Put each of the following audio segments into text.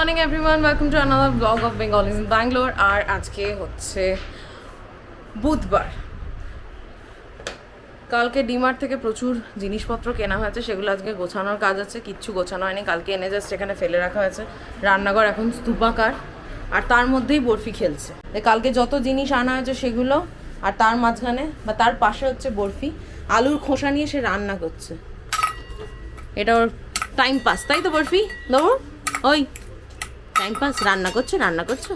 Morning everyone welcome to another blog of Bengalis in Bangalore আর আজকে হচ্ছে বুধবার। কালকে ডিমার্ট থেকে প্রচুর জিনিসপত্র কেনা হয়েছে, সেগুলো আজকে গোছানোর কাজ আছে, কিচ্ছু গোছানো হয়নি। কালকে এনে জাস্ট এখানে ফেলে রাখা হয়েছে। রান্নাঘর এখন স্তূপাকার, আর তার মধ্যেই বরফি খেলছে। কালকে যত জিনিস আনা হয়েছে সেগুলো, আর তার মাঝখানে, বা তার পাশে হচ্ছে বরফি। আলুর খোসা নিয়ে সে রান্না করছে। এটা ওর টাইম পাস তাই তো বরফি? দেবো ওই টাইম পাস রান্না করছ রান্না করছ?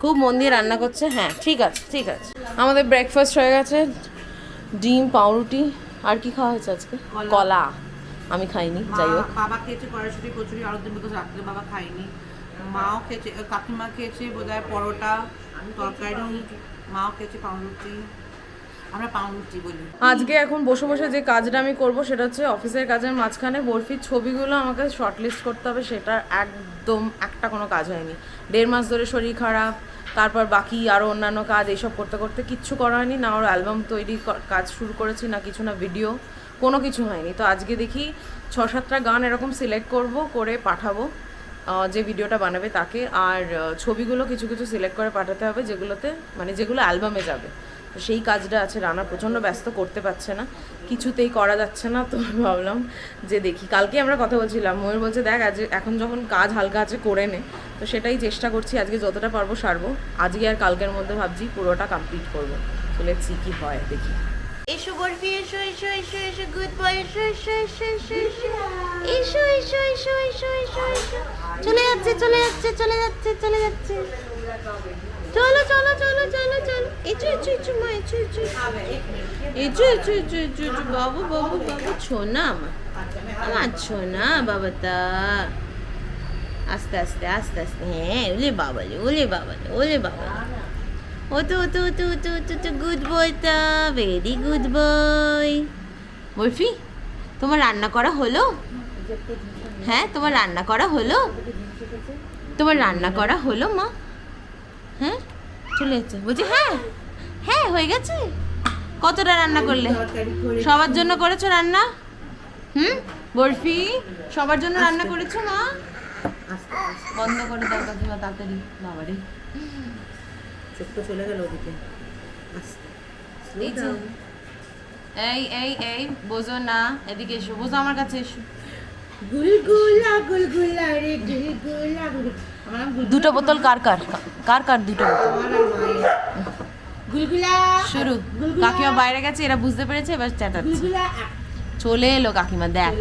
খুব মন দিয়ে রান্না করছে হ্যাঁ ঠিক আছে ঠিক আছে। আমাদের ব্রেকফাস্ট হয়ে গেছে ডিম পাউরুটি আর কি খাওয়া হয়েছে আজকে? কলা। আমি খাইনি যাই হোক। বাবা খেয়েছে কড়াইশুটি কচুরি আরও দিন মতো রাত্রে বাবা খাইনি মাও খেয়েছে কাকিমা খেয়েছে বোধহয় পরোটা তরকারি মাও খেয়েছে পাউরুটি। আমরা পাউরুটি বলি। আজকে এখন বসে বসে যে কাজটা আমি করব সেটা হচ্ছে অফিসের কাজের মাঝখানে বরফির ছবিগুলো আমাকে শর্টলিস্ট করতে হবে, সেটা একদম একটা কোনো কাজ হয়নি। দেড় মাস ধরে শরীর খারাপ, তারপর বাকি আরও অন্যান্য কাজ এইসব করতে করতে কিচ্ছু করা হয়নি, না ওর অ্যালবাম তৈরি কাজ শুরু করেছি, না কিছু, না ভিডিও কোনো কিছু হয়নি। তো আজকে দেখি ছ সাতটা গান এরকম সিলেক্ট করব, করে পাঠাবো। যে ভিডিওটা বানাবে তাকে আর ছবিগুলো কিছু কিছু সিলেক্ট করে পাঠাতে হবে যেগুলোতে মানে যেগুলো অ্যালবামে যাবে। তো সেই কাজটা আছে, রানা প্রচণ্ড ব্যস্ত করতে পারছে না, কিছুতেই করা যাচ্ছে না তো ভাবলাম যে দেখি। কালকে আমরা কথা বলছিলাম, ময়ূর বলছে, দেখ, আজ এখন যখন কাজ হালকা আছে করে নে। তো সেটাই চেষ্টা করছি, আজকে যতটা পারব সারবো। আজকে আর কালকের মধ্যে ভাবছি পুরোটা কমপ্লিট করব। চলে কি হয়, দেখি। এসো বরফি এসো এসো এসো এসো গুড বয় এসো এসো এসো এসো এসো এসো এসো এসো এসো এসো চলে যাচ্ছে চলে যাচ্ছে চলে যাচ্ছে চলে যাচ্ছে চলো চলো চলো চলো চলো এচো এচো এচো মা এচো এচো এচো এচো এচো এচো এচো বাবু বাবু বাবু ছোনা আমার আমার ছোনা বাবাটা আস্তে আস্তে আস্তে আস্তে হ্যাঁ ওলে বাবালে ওলে বাবালে ওলে বাবালে ও তো তো তো তো তো তো গুড বয়টা ভেরি গুড বয় বরফি, তোমার রান্না করা হলো? হ্যাঁ তোমার রান্না করা হলো? তোমার রান্না করা হলো, মা? হ্যাঁ চলে যাচ্ছে বলছি হ্যাঁ হ্যাঁ হয়ে গেছে? কতটা রান্না করলে? সবার জন্য করেছ রান্না? হুম? বরফি, সবার জন্য রান্না করেছ, মা? বন্ধ করে দাও তাড়াতাড়ি। বাবারে। চোখ তো চলে গেল ওদিকে। এই এই এই বোঝো না এদিকে এসো বোঝো আমার কাছে এসো। গুলগুলা গুলগুলা রে গুলগুলা গুলগুলা। দুটো বোতল কার কার কার কার দুটো গুলগুলা। শুরু। কাকিমা বাইরে গেছে এরা বুঝতে পেরেছে এবার চেঁচাচ্ছে। চলে এলো কাকিমা দেখ।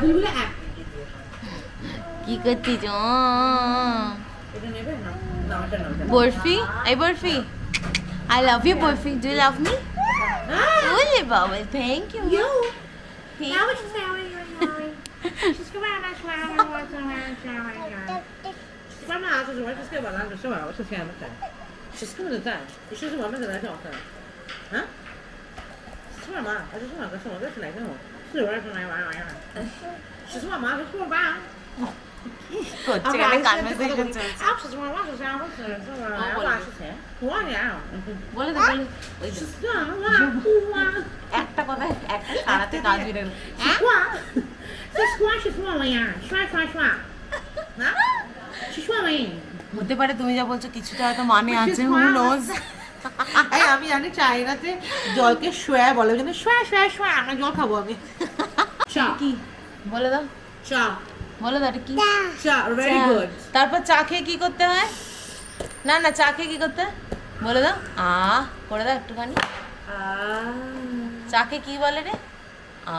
গুলগুলা। কি করছিস বরফি এই Barfi I love you Barfi do love me ওলে বাবা থ্যাংক ইউ 吃饭吗？还是吃饭干什么？是玩儿出来玩儿玩儿。吃饭吗？还是吃饭干什么？这是来干什么？是玩儿出来玩儿玩儿。吃饭吗？还是吃饭干？Oh, হ্যাঁ? হতে পারে তুমি যা বলছো কিছুটা হয়তো মানে আছে আমি জানি চাইনাতে জলকে শোয়া বলে ওই শোয়া শোয়া শোয়া জল খাব আমি। চা। কি বলে দাও। চা। বলে দাও কি? চা। ভেরি গুড তারপর চা খেয়ে কি করতে হয়? না না চা খেয়ে কি করতে হয়? বলে দাও। আ করে দাও একটুখানি। চাকে কি বলে রে? আ।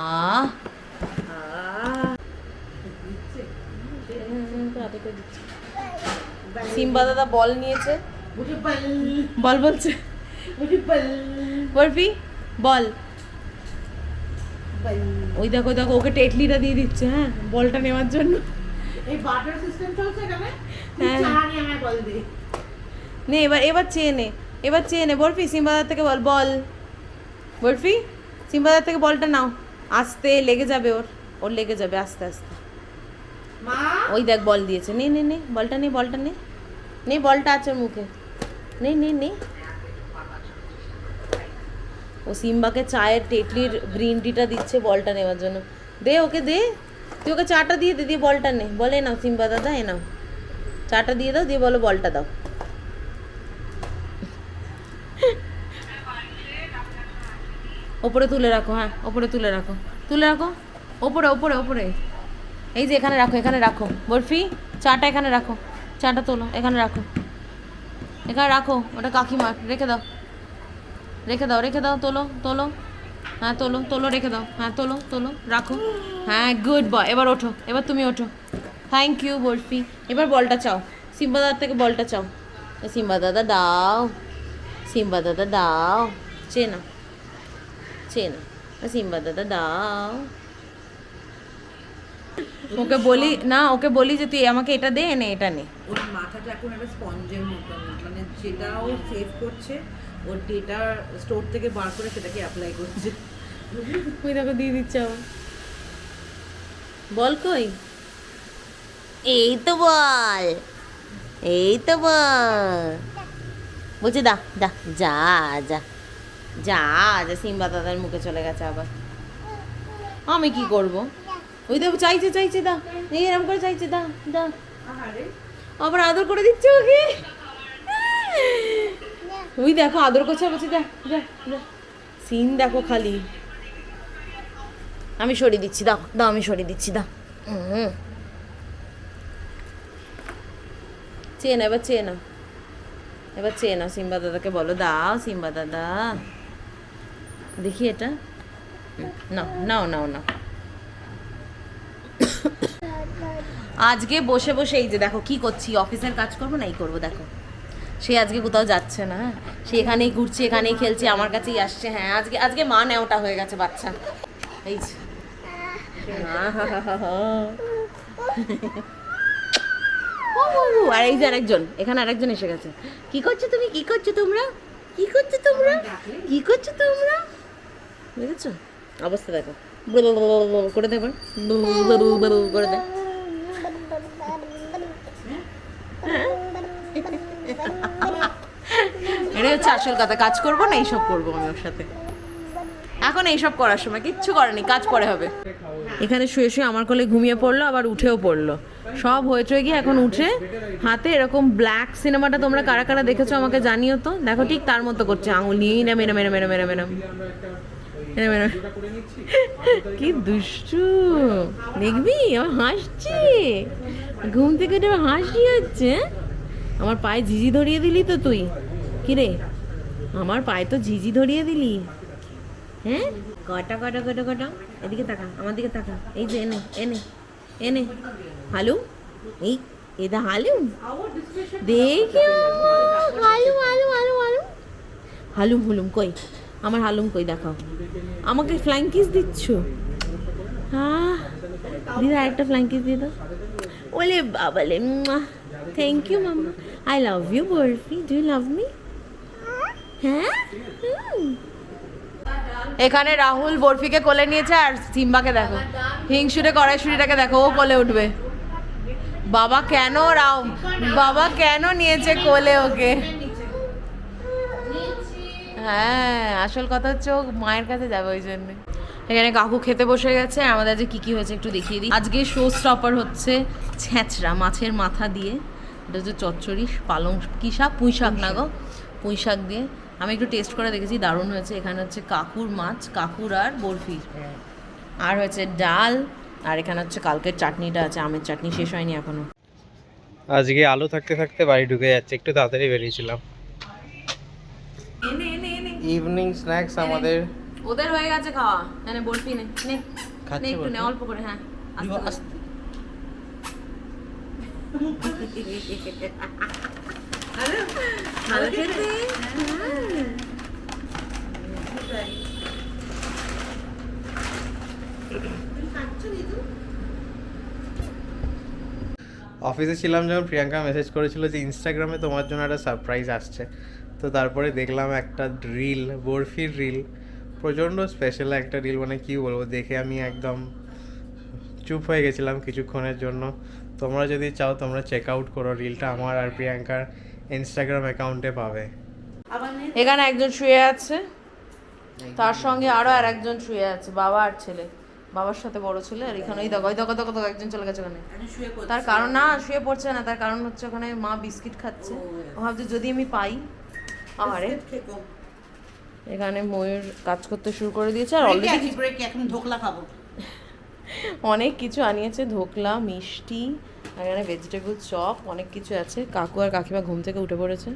সিম্বা দাদা বল নিয়েছে। বল। বল বলছে। বরফি বল। বল। ওই দেখো দেখো ওকে টেটলিটা দিয়ে দিচ্ছে হ্যাঁ বলটা নেওয়ার জন্য। এই বাটার সিস্টেম চলছে এখানে? হ্যাঁ। বল নে এবার এবার চেয়ে নে এবার চেয়ে নে। বরফি সিম্বাদার থেকে বল বল। বরফি সিম্বাদার থেকে বলটা নাও। আস্তে লেগে যাবে ওর। ওর লেগে যাবে আস্তে আস্তে। ওই দেখ বল দিয়েছে। নে নে নে বলটা নে বলটা নে। নে বলটা আছে ওর মুখে। নে নে নে। ও সিম্বাকে চায়ের টেটলির গ্রিন টিটা দিচ্ছে বলটা নেওয়ার জন্য। দে ওকে দে। তুই ওকে চাটা দিয়ে দে, দিয়ে বলটা নে। বলে নাও সিম্বা দাদা, এ নাও। চাটা দিয়ে দাও, দিয়ে বলো বলটা দাও। ওপরে তুলে রাখো হ্যাঁ ওপরে তুলে রাখো। তুলে রাখো। ওপরে ওপরে ওপরে। এই যে এখানে রাখো এখানে রাখো। বরফি, চাটা এখানে রাখো। চাটা তোলো, এখানে রাখো। এখানে রাখো, ওটা কাকিমার, রেখে দাও। রেখে দাও রেখে দাও, তোলো তোলো। হ্যাঁ তোলো তোলো, রেখে দাও। হ্যাঁ তোলো তোলো, রাখো। হ্যাঁ গুড বয় এবার ওঠো, এবার তুমি ওঠো। Thank you Barfi. এবার বলটা চাও। সিম্বা দাদার থেকে বলটা চাও। সিম্বা দাদা দাও। সিম্বা দাদা দাও। চে না চে না সিম্বা দাদা দাও। ওকে বলি, না, ওকে বলি যে তুই আমাকে এটা দে নে এটা নে। ওর মাথাটা এখন একটা স্পঞ্জের মতন মানে যেটা ও সেভ করছে ওর ডেটা স্টোর থেকে বার করে সেটাকে অ্যাপ্লাই করছে। ওই দেখো দিয়ে দিচ্ছে আবার। বল কই? এই তো বল। এই তো বল। বলছে দা দা যা যা যা যা সিম্বা দাদার মুখে চলে গেছে আবার। আমি কি করব? ওই দেখো চাইছে চাইছে দা। এই এরকম করে চাইছে দা দা। আবার আদর করে দিচ্ছে ওকে। ওই দেখো, আদর করছে, বলছি বলছে দা যা যা। সিন দেখো খালি। আমি সরিয়ে দিচ্ছি, দাও দাও, আমি সরিয়ে দিচ্ছি, দাও। হুম। চেয়ে না, এবার চেয়ে না। এবার চেয়ে সিম্বা দাদাকে বলো, দাও, সিম্বা দাদা। দেখি এটা। নাও নাও নাও নাও। আজকে বসে বসে এই যে দেখো, কি করছি, অফিসের কাজ করব না, এই করব, দেখো। সে আজকে কোথাও যাচ্ছে না। হ্যাঁ সে এখানেই ঘুরছে, এখানেই খেলছে, আমার কাছেই আসছে। হ্যাঁ আজকে আজকে মা নেওটা হয়ে গেছে বাচ্চা। এই আর এই যে আরেকজন, এখানে আরেকজন এসে গেছে। কি করছ তুমি? কি করছ তোমরা? কি করছ তোমরা? কি করছ তোমরা? দেখেছ অবস্থা দেখো। করে দেবে করে দে এটাই হচ্ছে আসল কথা। কাজ করব না, এইসব করব আমি ওর সাথে। এখন এইসব করার সময়, কিচ্ছু করেনি কাজ পরে হবে। এখানে শুয়ে শুয়ে আমার কোলে ঘুমিয়ে পড়ল, আবার উঠেও পড়ল। সব হয়েছে গিয়ে এখন উঠে হাতে এরকম ব্ল্যাক সিনেমাটা তোমরা কারা কারা দেখেছ আমাকে জানিও তো। দেখো ঠিক তার মতো করছে, আঙুল। নিয়েই না, মেরে মেরে মেরে মেরে মেরে। কি দুষ্টু। দেখবি? আমার হাসছে। ঘুম থেকে হাসি হচ্ছে আমার পায়ে ঝিঝি ধরিয়ে দিলি তো তুই। কিরে? আমার পায়ে তো ঝিঝি ধরিয়ে দিলি। হ্যাঁ? কটা কটা কটা কটা? এদিকে তাকা, আমার দিকে তাকা। এই যে, এনে এনে এনে। হালু? এই এটা হালু? দেখি হালু হালু হালু হালু। হালুম, হুলুম, কই? আমার হালুম কই, দেখাও। আমাকে ফ্লাইং কিস দিচ্ছ? হ্যাঁ দিদা একটা ফ্লাইং কিস দিয়ে দাও। ওলে বাবালে thank you mamma. I love you Barfi. Do you love me হ্যাঁ? এখানে রাহুল বরফিকে কোলে নিয়েছে আর সিম্বাকে দেখো। হিংসুরে কড়াইশুড়িটাকে দেখো, ও কোলে উঠবে। বাবা কেন রাও বাবা কেন নিয়েছে কোলে ওকে? হ্যাঁ আসল কথা হচ্ছে ও মায়ের কাছে যাবে ওই জন্য। এখানে কাকু খেতে বসে গেছে আমাদের যে কি কি হয়েছে একটু দেখিয়ে দিই। আজকে শো স্টপার হচ্ছে ছ্যাঁচড়া মাছের মাথা দিয়ে। এটা হচ্ছে চচ্চড়ি, পালং কি শাক? পুঁই শাক না গো? পুঁই শাক দিয়ে আমি একটু টেস্ট করে দেখেছি দারুণ হয়েছে। এখানে হচ্ছে কাকুর মাছ কাকুর আর বরফি। আর হচ্ছে ডাল আর এখানে হচ্ছে কালকের চাটনিটা আছে আমের চাটনি শেষ হয়নি এখনও। আজকে আলো থাকতে থাকতে বাড়ি ঢুকে যাচ্ছে একটু তাড়াতাড়ি বেরিয়েছিলাম। ইভিনিং স্ন্যাক্স আমাদের ওদের হয়ে গেছে খাওয়া। মানে বরফি নে নে। খাচ্ছে নে একটু নে অল্প করে হ্যাঁ। আস্তে আস্তে। ভালো খেতে অফিসে ছিলাম যখন প্রিয়াঙ্কা মেসেজ করেছিল যে ইনস্টাগ্রামে তোমার জন্য একটা সারপ্রাইজ আসছে। তো তারপরে দেখলাম একটা রিল বরফির রিল প্রচণ্ড স্পেশাল একটা রিল মানে কি বলব, দেখে আমি একদম চুপ হয়ে গেছিলাম কিছুক্ষণের জন্য। তোমরা যদি চাও তোমরা চেক আউট করো রিলটা আমার আর প্রিয়াঙ্কার। ইনস্টাগ্রাম অ্যাকাউন্টে পাবে। এখানে একজন শুয়ে আছে। তার সঙ্গে আরও আর একজন শুয়ে আছে বাবা আর ছেলে। বাবার সাথে বড় ছেলে আর এখানে ওই দেখো ওই দেখো দেখো একজন চলে গেছে ওখানে। তার কারণ না শুয়ে পড়ছে না তার কারণ হচ্ছে ওখানে মা বিস্কিট খাচ্ছে। ও ভাবছে যদি আমি পাই আরে এখানে ময়ূর কাজ করতে শুরু করে দিয়েছে আর অলরেডি এখন ধোকলা খাব। অনেক কিছু আনিয়েছে ধোকলা মিষ্টি এখানে ভেজিটেবল চপ অনেক কিছু আছে। কাকু আর কাকিমা ঘুম থেকে উঠে পড়েছে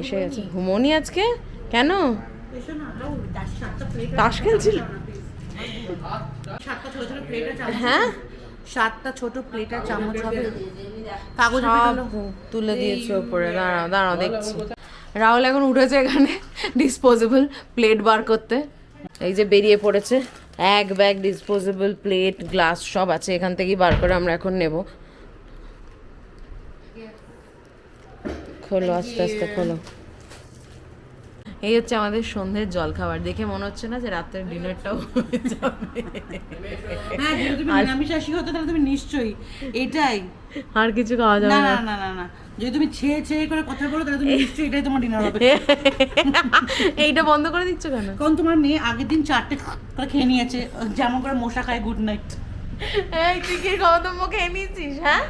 এসে গেছে। ঘুমোনি আজকে? কেন? তাস খেলছিল? হ্যাঁ? সাতটা ছোট প্লেট আর চামচ হবে। কাগজ তুলে দিয়েছে ওপরে দাঁড়াও দাঁড়াও দেখছি। রাহুল এখন উঠেছে এখানে ডিসপোজেবল প্লেট বার করতে। এই যে বেরিয়ে পড়েছে। এক ব্যাগ ডিসপোজেবল প্লেট গ্লাস সব আছে। এখান থেকেই বার করে আমরা এখন নেব। খোলো আস্তে আস্তে খোলো। এই হচ্ছে আমাদের সন্ধ্যের জলখাবার। দেখে মনে হচ্ছে না যে রাতের ডিনারটাও হয়ে যাবে। হ্যাঁ যদি তুমি নিরামিষাশী হতো তাহলে তুমি নিশ্চয়ই এটাই। আর কিছু খাওয়া যাবে না না। না না না যদি তুমি ছেয়ে ছেয়ে করে কথা বলো তাহলে তুমি নিশ্চয়ই এটাই তোমার ডিনার হবে। এইটা বন্ধ করে দিচ্ছ কেন? কারণ তোমার মেয়ে আগের দিন চারটে করে খেয়ে নিয়েছে যেমন করে মশা খায় গুড নাইট এই তুই কি খাওয়া তো মুখে নিয়েছিস হ্যাঁ?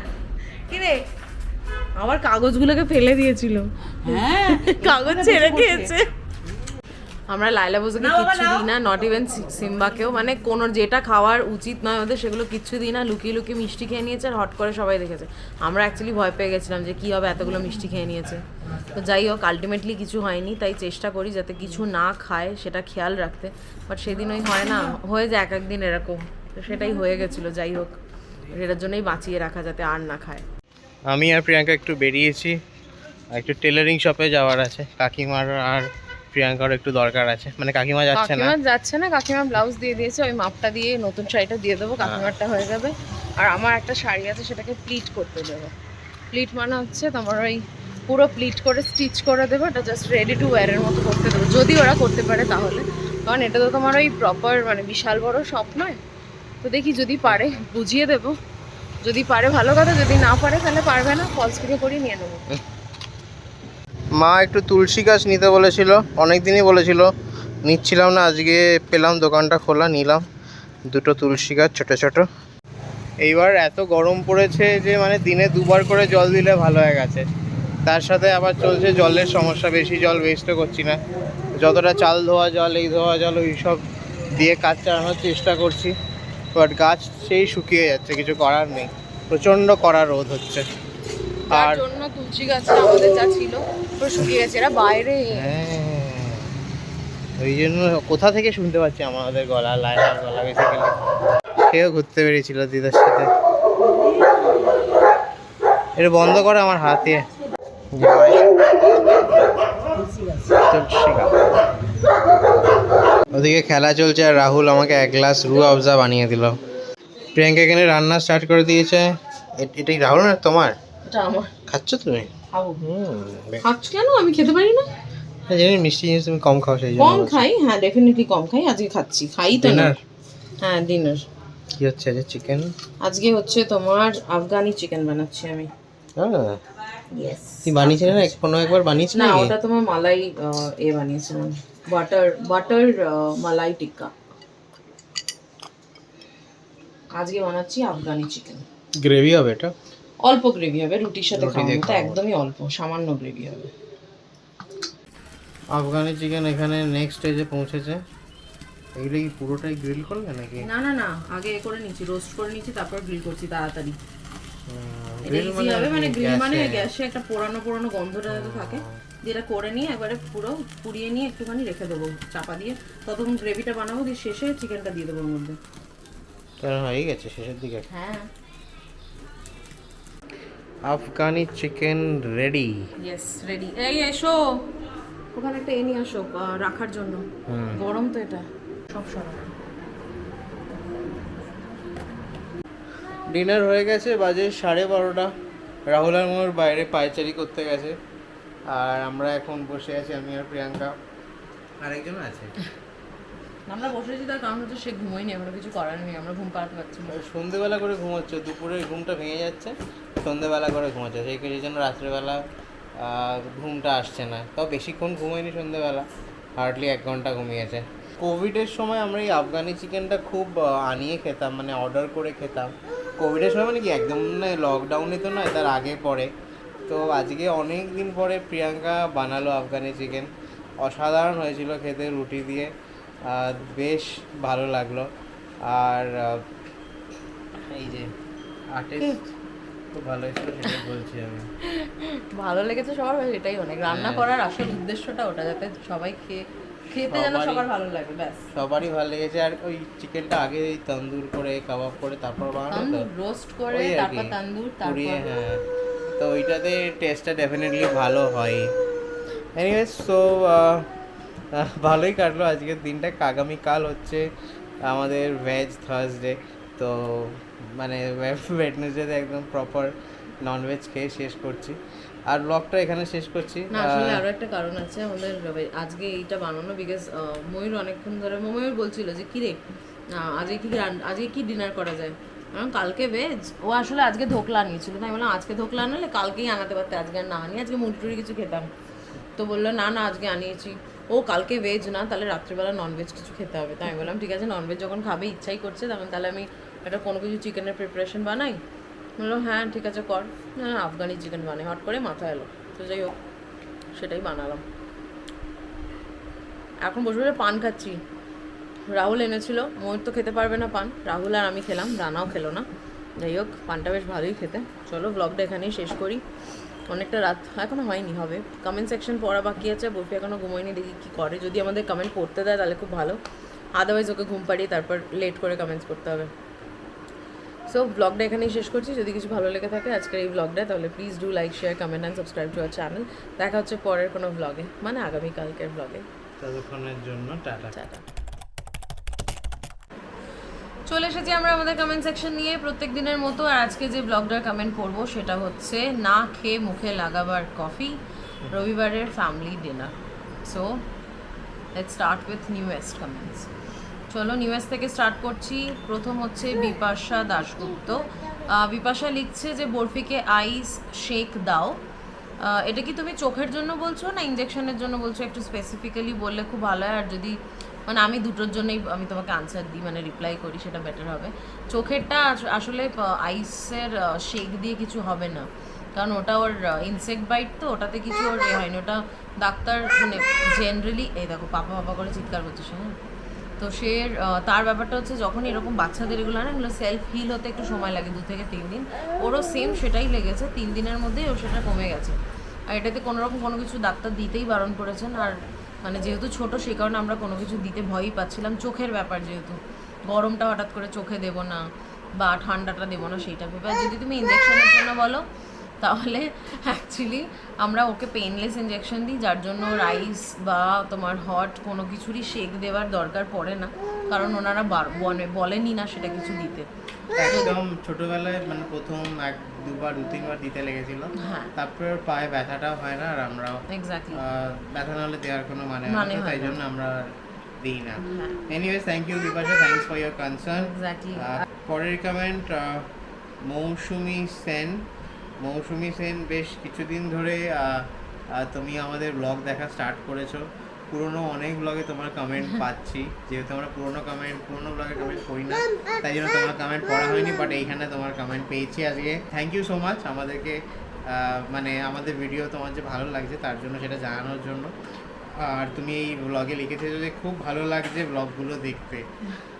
কি রে আমার কাগজগুলোকে ফেলে দিয়েছিল। হ্যাঁ। কাগজ ছেড়ে খেয়েছে আমরা লাইলা বসুকে কিচ্ছু দিই না নট ইভেন সিম্বাকেও। মানে কোনো যেটা খাওয়ার উচিত নয় ওদের সেগুলো কিচ্ছু দিই না। লুকিয়ে লুকিয়ে মিষ্টি খেয়ে নিয়েছে আর হট করে সবাই দেখেছে। আমরা অ্যাকচুয়ালি ভয় পেয়ে গেছিলাম যে কী হবে এতগুলো মিষ্টি খেয়ে নিয়েছে। তো যাই হোক আলটিমেটলি কিছু হয়নি তাই চেষ্টা করি যাতে কিছু না খায় সেটা খেয়াল রাখতে। বাট সেদিন ওই হয় না হয়ে যায় এক একদিন এরকম। তো সেটাই হয়ে গেছিল যাই হোক। সেটার জন্যই বাঁচিয়ে রাখা যাতে আর না খায়। আমি আর প্রিয়াঙ্কা একটু বেরিয়েছি একটু টেলারিং শপে যাওয়ার আছে। কাকিমার আর প্রিয়াঙ্কার একটু দরকার আছে। মানে কাকিমা যাচ্ছে না। কাকিমা যাচ্ছে না কাকিমা ব্লাউজ দিয়ে দিয়েছে ওই মাপটা দিয়ে নতুন শাড়িটা দিয়ে দেবো কাকিমারটা হয়ে যাবে। আর আমার একটা শাড়ি আছে সেটাকে প্লিট করতে দেবো। প্লিট মানে হচ্ছে তোমার ওই পুরো প্লিট করে স্টিচ করে দেবো এটা জাস্ট রেডি টু ওয়্যারের মতো করতে দেবো। যদি ওরা করতে পারে তাহলে। কারণ এটা তো তোমার ওই প্রপার মানে বিশাল বড় শপ নয়। তো দেখি যদি পারে বুঝিয়ে দেবো। যদি পারে ভালো কথা, যদি না পারে তাহলে পারবে না ফলস পিকে করেই নিয়ে নেব। মা একটু তুলসী গাছ নিতে বলেছিল অনেক দিনই বলেছিল, নিচ্ছিলাম না, আজকে পেলাম, দোকানটা খোলা, নিলাম, দুটো তুলসী গাছ ছোটো ছোটো। এইবার এত গরম পড়েছে যে মানে দিনে দুবার করে জল দিলে ভালো হয়ে গেছে। তার সাথে আবার চলছে জলের সমস্যা, বেশি জল ওয়েস্টও করছি না। যতটা চাল ধোয়া জল, এই ধোয়া জল ওই সব দিয়ে কাজ চালানোর চেষ্টা করছি। বাট গাছ সেই শুকিয়ে যাচ্ছে কিছু করার নেই। প্রচণ্ড কড়া রোদ হচ্ছে। আর জন্য তুলসী গাছটা আমাদের যা ছিল পুরো শুকিয়ে গেছে। এরা বাইরে। হ্যাঁ। ওই জন্য কোথা থেকে শুনতে পাচ্ছি আমাদের গলা লাইনার গলা বেসিক্যালি সেও ঘুরতে বেরিয়েছিল দিদার সাথে। এটা বন্ধ করে আমার হাতে। তুলসী গাছ। ওদিকে খেলা চলছে আর রাহুল আমাকে এক গ্লাস রু আফজা বানিয়ে দিল। প্রিয়াঙ্কা এখানে রান্না স্টার্ট করে দিয়েছে। এটাই রাহুল না তোমার? আমার। খাচ্ছ তুমি। খাচ্ছ কেন? আমি খেতে পারি না। হ্যাঁ, জানি মিষ্টি জিনিস তুমি কম খাও সেই জন্য কম খাই হ্যাঁ ডেফিনেটলি কম খাই আজকে খাচ্ছি। খাই তো না। হ্যাঁ ডিনার কি হচ্ছে আজকে চিকেন আজকে হচ্ছে তোমার আফগানি চিকেন বানাচ্ছি আমি। ইয়েস তুই বানিয়েছিলে না? কোনো একবার বানিয়েছিলে? না ওটা তোমার মালাই এ বানিয়েছিলাম। বাটার বাটার মালাই টিক্কা আজকে বানাচ্ছি আফগানি চিকেন গ্রেভি হবে এটা? অল্প গ্রেভি হবে রুটির সাথে খাওয়ার মতো একদমই অল্প সামান্য গ্রেভি হবে। আফগানি চিকেন এখানে নেক্সট স্টেজে পৌঁছেছে। এগুলো কি পুরোটাই গ্রিল করবে নাকি? না না না আগে এ করে নিচ্ছি রোস্ট করে নিচ্ছি তারপর গ্রিল করছি তাড়াতাড়ি। গ্রিল মানে গ্রিল মানে গ্যাসে? গ্যাসে একটা পোড়ানো পোড়ানো গন্ধটা যাতে থাকে। যেটা করে নিয়ে একবারে পুরো পুড়িয়ে নিয়ে একটুখানি রেখে দেবো চাপা দিয়ে। ততক্ষণ গ্রেভিটা বানাবো দিয়ে শেষে চিকেনটা দিয়ে দেবো ওর মধ্যে। হয়ে গেছে শেষের দিকে? হ্যাঁ। Afghani chicken ready yes ready এই এসো ওখানে একটা এ নিয়ে আসো রাখার জন্য। গরম তো এটা সব সময় ডিনার হয়ে গেছে বাজে সাড়ে বারোটা। রাহুল আর মোর বাইরে পায়চারি করতে গেছে। আর আমরা এখন বসে আছি আমি আর প্রিয়াঙ্কা। আরেকজন আছে। আমরা বসে আছি তার কারণ হচ্ছে সে ঘুমোয়নি আমরা কিছু করার নেই আমরা ঘুম পাড়াতে পারছি না। সন্ধেবেলা করে ঘুমোচ্ছে দুপুরে ঘুমটা ভেঙে যাচ্ছে সন্ধেবেলা করে ঘুমাচ্ছে সেই জন্য রাত্রেবেলা ঘুমটা আসছে না। তাও বেশিক্ষণ ঘুমায়নি সন্ধেবেলা হার্ডলি এক ঘণ্টা ঘুমিয়েছে। কোভিডের সময় আমরা এই আফগানি চিকেনটা খুব আনিয়ে খেতাম মানে অর্ডার করে খেতাম। কোভিডের সময় মানে কি একদম না লকডাউনে তো নয় তার আগে পরে। তো আজকে অনেক দিন পরে প্রিয়াঙ্কা বানালো আফগানি চিকেন অসাধারণ হয়েছিল খেতে রুটি দিয়ে। বেশ ভালো লাগল। আর এই যে আর্টিস্ট খুব ভালো হয়েছিল সেটাই বলছি আমি। ভালো লেগেছে সবার এটাই অনেক। রান্না হ্যাঁ। করার আসল উদ্দেশ্যটা ওটা যাতে সবাই খেয়ে খেতে যেন সবার ভালো লাগে ব্যাস। সবারই ভালো লেগেছে। আর ওই চিকেনটা আগে তন্দুর করে কাবাব করে তারপর বানানো রোস্ট করে তারপর তান্দুর তারপর হ্যাঁ। তো ওইটাতে টেস্টটা ডেফিনেটলি ভালো হয়। এনিওয়েজ সো ভালোই কাটলো। আজকের দিনটা আগামীকাল হচ্ছে আমাদের ভেজ থার্সডে তো মানে ওয়েডনেসডেতে একদম প্রপার ননভেজ খেয়ে শেষ করছি। আর ব্লগটা এখানে শেষ করছি। না আসলে আরও একটা কারণ আছে আমাদের আজকে এইটা বানানো বিকজ ময়ূর অনেকক্ষণ ধরে ময়ূর বলছিল যে কি রে আজকে কি আজকে কি ডিনার করা যায়? কালকে ভেজ ও আসলে আজকে ধোকলা আনিয়েছিল। তাই বললাম, আজকে ধোকলা আনালে কালকেই আনাতে পারতে। আজকে আর না আনি আজকে মুটুরি কিছু খেতাম। তো বলল, না না, আজকে আনিয়েছি। ও, কালকে ভেজ না, তাহলে রাত্রিবেলা ননভেজ কিছু খেতে হবে। তাই আমি বললাম, ঠিক আছে ননভেজ যখন খাবে, ইচ্ছাই করছে, তখন তাহলে আমি একটা কোনো কিছু চিকেনের প্রিপারেশন বানাই। বলল হ্যাঁ ঠিক আছে, কর। হ্যাঁ আফগানি চিকেন বানাই। হট করে মাথা এলো। তো যাই হোক, সেটাই বানালাম। এখন বসে বসে পান খাচ্ছি। রাহুল এনেছিল ময়ূর তো খেতে পারবে না পান। রাহুল আর আমি খেলাম রানাও খেলো না। যাই হোক পানটা বেশ ভালোই খেতে। চলো ব্লগটা এখানেই শেষ করি। অনেকটা রাত এখনও হয়নি হবে। কমেন্ট সেকশন পড়া বাকি আছে বরফি এখনও ঘুমোয়নি দেখি কী করে। যদি আমাদের কমেন্ট পড়তে দেয় তাহলে খুব ভালো। আদারওয়াইজ ওকে ঘুম পাড়িয়ে তারপর লেট করে কমেন্টস করতে হবে। সো ব্লগটা এখানেই শেষ করছি। যদি কিছু ভালো লেগে থাকে আজকের এই ব্লগটা তাহলে please do like share comment and subscribe to our channel দেখা হচ্ছে পরের কোনো ব্লগে মানে আগামীকালকের ব্লগে ততক্ষণের জন্য টাটা। টাটা। চলে এসেছি আমরা আমাদের কমেন্ট সেকশন নিয়ে প্রত্যেক দিনের মতো, আর আজকে যে ব্লগটার কমেন্ট পড়ব সেটা হচ্ছে না খেয়ে মুখে লাগাবার কফি রবিবারের family dinner so let start with newest comments চলো নিউয়েস্ট থেকে স্টার্ট করছি। প্রথম হচ্ছে বিপাশা দাশগুপ্ত। বিপাশা লিখছে যে, বরফিকে আইস শেক দাও। এটা কি তুমি চোখের জন্য বলছো না ইঞ্জেকশনের জন্য বলছো? একটু স্পেসিফিক্যালি বললে খুব ভালো হয়। আর যদি মানে আমি দুটোর জন্যই আমি তোমাকে আনসার দিই মানে রিপ্লাই করি, সেটা বেটার হবে। চোখেরটা আসলে আইসের শেক দিয়ে কিছু হবে না। কারণ ওটা ওর ইনসেক্ট বাইট তো, ওটাতে কিছু ওর এ হয়নি। ওটা ডাক্তার মানে জেনারেলি এই দেখো, পাপা পাপা করে চিৎকার করছে হ্যাঁ তো সে তার ব্যাপারটা হচ্ছে, যখন এরকম বাচ্চাদের এগুলো না, এগুলো সেলফ হিল হতে একটু সময় লাগে, দু থেকে তিন দিন, ওরও সেম সেটাই লেগেছে। তিন দিনের মধ্যেই ওর সেটা কমে গেছে। আর এটাতে কোনো রকম কোনো কিছু ডাক্তার দিতেই বারণ করেছেন। আর মানে যেহেতু ছোট সেই কারণে আমরা কোনো কিছু দিতে ভয়ই পাচ্ছিলাম। চোখের ব্যাপার যেহেতু। গরমটা হঠাৎ করে চোখে দেবো না বা ঠান্ডাটা দেবো না সেইটা ভেবে। যদি তুমি ইঞ্জেকশনের জন্য বলো, তাহলে অ্যাকচুয়ালি আমরা ওকে পেনলেস ইঞ্জেকশন দিই, যার জন্য রাইস বা তোমার হট কোনো কিছুরই শেক দেওয়ার দরকার পড়ে না। কারণ ওনারা বলেনি না সেটা কিছু দিতে। একদম ছোটবেলায় মানে প্রথম এক দুবার দু তিনবার দিতে লেগেছিল। হ্যাঁ। তারপরে পায়ে ব্যথাটাও হয় না আর আহ, ব্যথা না হলে দেওয়ার কোনো মানে হয় না মানে তাই জন্য আমরা দিই না। Anyways thank you Bipasha thanks for your concern পরের কমেন্ট মৌসুমি সেন। মৌসুমি সেন বেশ কিছুদিন ধরে তুমি আমাদের ব্লগ দেখা স্টার্ট করেছ। পুরোনো অনেক ব্লগে তোমার কমেন্ট পাচ্ছি। যেহেতু আমরা পুরোনো কমেন্ট পুরোনো ব্লগে কমেন্ট করি না, তাই জন্য তোমার কমেন্ট পড়া হয়নি বাট এইখানে তোমার কমেন্ট পেয়েছি আজকে। থ্যাংক ইউ সো মাচ আমাদেরকে মানে আমাদের ভিডিও তোমার যে ভালো লাগছে, তার জন্য সেটা জানানোর জন্য। আর তুমি এই ব্লগে লিখেছো যে খুব ভালো লাগছে ব্লগগুলো দেখতে।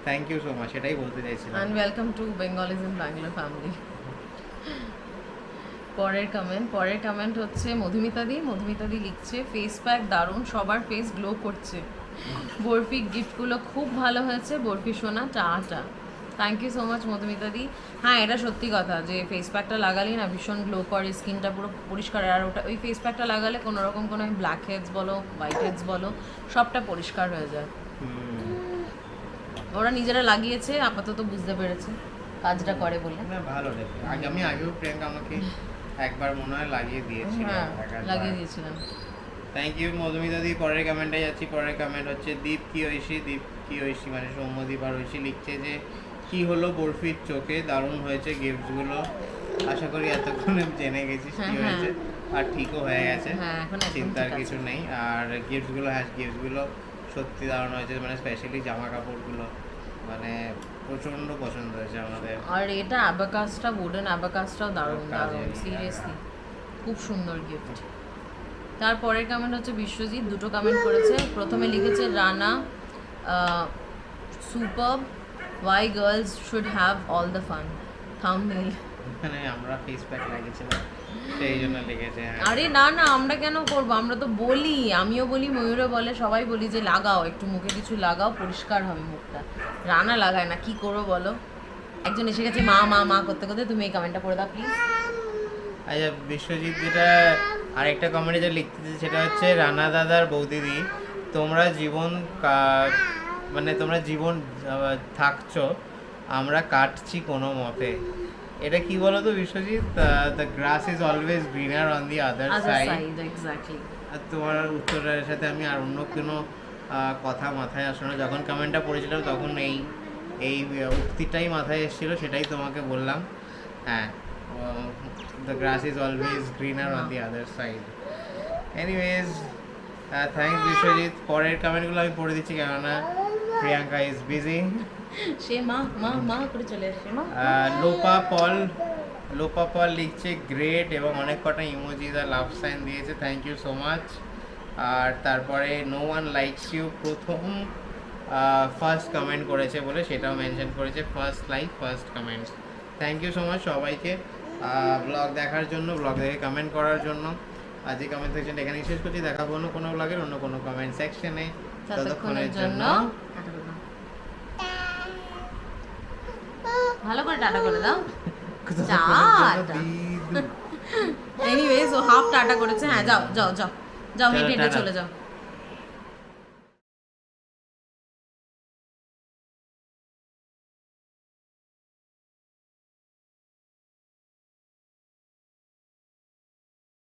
থ্যাংক ইউ সো মাচ সেটাই বলতে চাইছিলাম। And welcome to Bengalis in Bangalore family পরের কমেন্ট পরের কমেন্ট হচ্ছে মধুমিতাদি মধুমিতাদি লিখছে ফেস প্যাক দারুণ সবার ফেস গ্লো করছে। বরফি গিফটগুলো খুব ভালো হয়েছে। বরফি সোনা টা টা থ্যাংক ইউ সো মাচ মধুমিতাদি হ্যাঁ এটা সত্যি কথা যে ফেস প্যাকটা লাগালেই না ভীষণ গ্লো করে স্কিনটা পুরো পরিষ্কার। আর ওটা ওই ফেস প্যাকটা লাগালে কোনো রকম কোনো ব্ল্যাক হেডস বলো হোয়াইট হেডস বলো সবটা পরিষ্কার হয়ে যায়। ওরা নিজেরা লাগিয়েছে আপাতত বুঝতে পেরেছে। কাজটা করে বলে। ভালো লেগে আমি আগেও প্রিয়াঙ্কা আমাকে একবার মনে হয় লাগিয়ে দিয়েছিল হ্যাঁ লাগিয়ে দিয়েছিলাম। থ্যাংক ইউ মধুমিতা দি পরের কমেন্টে যাচ্ছি। পরের কমেন্ট হচ্ছে দীপ কি ঐশী? দীপ কি ঐশী? মানে সৌম্যদীপ আর ঐশী লিখছে যে কি হলো বরফির চোখে? দারুণ হয়েছে গিফটগুলো। আশা করি এতক্ষণে জেনে গেছিস কি হ্যাঁ, হ্যাঁ। হয়েছে আর ঠিকও হয়ে গেছে। হ্যাঁ চিন্তার কিছু নেই। আর গিফটগুলো হ্যাঁ গিফটগুলো সত্যি দারুণ হয়েছে। মানে স্পেশালি জামা কাপড়গুলো মানে প্রচণ্ড পছন্দ হয়েছে আমাদের। আর এটা অ্যাবাকাসটা উডেন অ্যাবাকাসটাও দারুণ দারুণ। সিরিয়াসলি খুব সুন্দর গিফট তারপরের কমেন্ট হচ্ছে বিশ্বজিৎ দুটো কমেন্ট করেছে। প্রথমে লিখেছে Rana super why girls should have all the fun thumbnail মানে আমরা ফেস প্যাক লাগিয়েছিলাম। হ্যাঁ। আরে না না আমরা কেন করব? আমরা তো বলি আমিও বলি ময়ূরও বলে সবাই বলি যে লাগাও একটু মুখে কিছু লাগাও পরিষ্কার হবে মুখটা। রানা লাগায় না কি করব বলো? একজন এসে গেছে মা মা মা করতে করতে তুমি এই কমেন্টটা করে দাও প্লিজ আচ্ছা বিশ্বজিৎ যেটা আরেকটা কমেন্টে যে লিখতে সেটা হচ্ছে রানা দাদার বৌদিদি তোমরা জীবন মানে তোমরা জীবন থাকছো আমরা কাটছি কোনো মতে। এটা কি বলো তো Biswajit the grass is always greener on the other side exactly আর তোমার উত্তরের সাথে আমি আর অন্য কোনো কথা মাথায় আসলো না। যখন কমেন্টটা পড়েছিলাম তখন এই এই উক্তিটাই মাথায় এসেছিল সেটাই তোমাকে বললাম। হ্যাঁ the grass is always greener on the other side anyways thanks Biswajit. পরের কমেন্টগুলো আমি পড়ে দিচ্ছি কেননা প্রিয়াঙ্কা ইজ বিজি সে মা মা মা করে চলে আসে মা লোপা পল লোপা পল লিখছে গ্রেট এবং অনেক কটা ইমোজি দা লাভ সাইন দিয়েছে থ্যাংক ইউ সো মাচ আর তারপরে নো ওয়ান লাইকস ইউ প্রথম ফার্স্ট কমেন্ট করেছে বলে সেটাও মেনশন করেছে first like first comment thank you so much সবাইকে ব্লগ দেখার জন্য ব্লগ দেখে কমেন্ট করার জন্য। আজকে কমেন্ট সেকশন এখানেই শেষ করছি দেখা অন্য কোনো ব্লগের অন্য কোনো কমেন্ট সেকশনে ততক্ষণের জন্য ভালো করে টাটা করে দাও। টাটা। এনিওয়েজ ও হাফ টাটা করেছে। হ্যাঁ যাও যাও যাও। যাও হেঁটে হেঁটে চলে যাও।